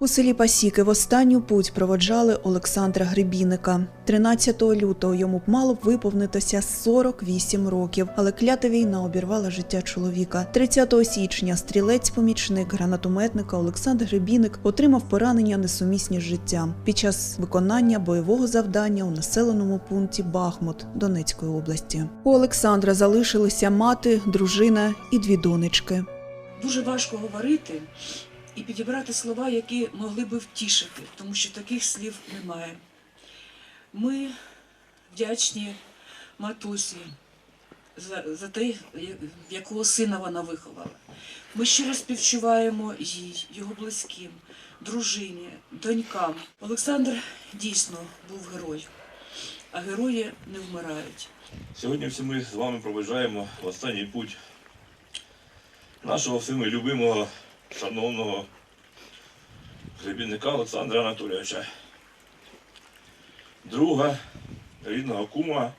У селі Пасіки в останню путь проводжали Олександра Гребінника. 13 лютого йому б мало б виповнитися 48 років, але клята війна обірвала життя чоловіка. 30 січня стрілець-помічник гранатометника Олександр Гребінник отримав поранення несумісні з життям під час виконання бойового завдання у населеному пункті Бахмут Донецької області. У Олександра залишилися мати, дружина і дві донечки. Дуже важко говорити і підібрати слова, які могли би втішити, тому що таких слів немає. Ми вдячні матусі за, за те, якого сина вона виховала. Ми щиро співчуваємо їй, його близьким, дружині, донькам. Олександр дійсно був герой, а герої не вмирають. Сьогодні всі ми з вами проведжаємо останній путь нашого всіми любимого, шановного гребінника Олександра Анатолійовича, друга, рідного кума,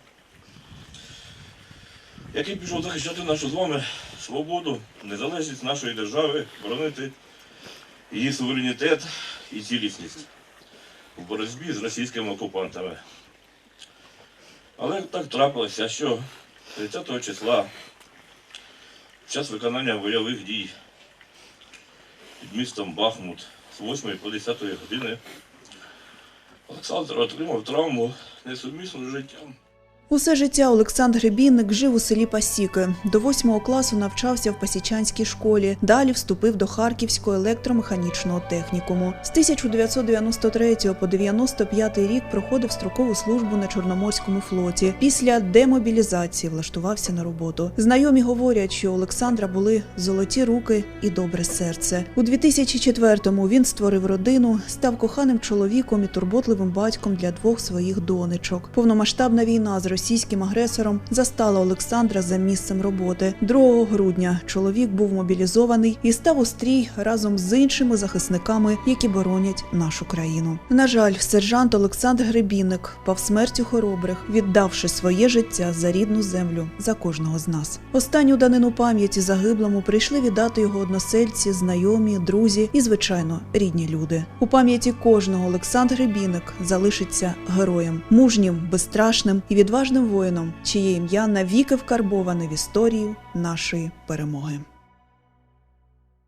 який пішов захищати нашу з вами свободу, незалежність нашої держави, боронити її суверенітет і цілісність в боротьбі з російськими окупантами. Але так трапилося, що 30 числа, в час виконання бойових дій під містом Бахмут з 8 по 10 години, Олександр отримав травму несумісну з життям. Усе життя Олександр Гребінник жив у селі Пасіки. До восьмого класу навчався в Пасічанській школі. Далі вступив до Харківського електромеханічного технікуму. З 1993 по 95 рік проходив строкову службу на Чорноморському флоті. Після демобілізації влаштувався на роботу. Знайомі говорять, що у Олександра були золоті руки і добре серце. У 2004-му він створив родину, став коханим чоловіком і турботливим батьком для двох своїх донечок. Повномасштабна війна з російським агресором застала Олександра за місцем роботи. 2 грудня чоловік був мобілізований і став у стрій разом з іншими захисниками, які боронять нашу країну. На жаль, сержант Олександр Гребінник пав смертю хоробрих, віддавши своє життя за рідну землю за кожного з нас. Останню данину пам'яті загиблому прийшли віддати його односельці, знайомі, друзі і, звичайно, рідні люди. У пам'яті кожного Олександр Гребінник залишиться героєм, мужнім, безстрашним і відважним воїном, чиє ім'я навіки вкарбоване в історію нашої перемоги.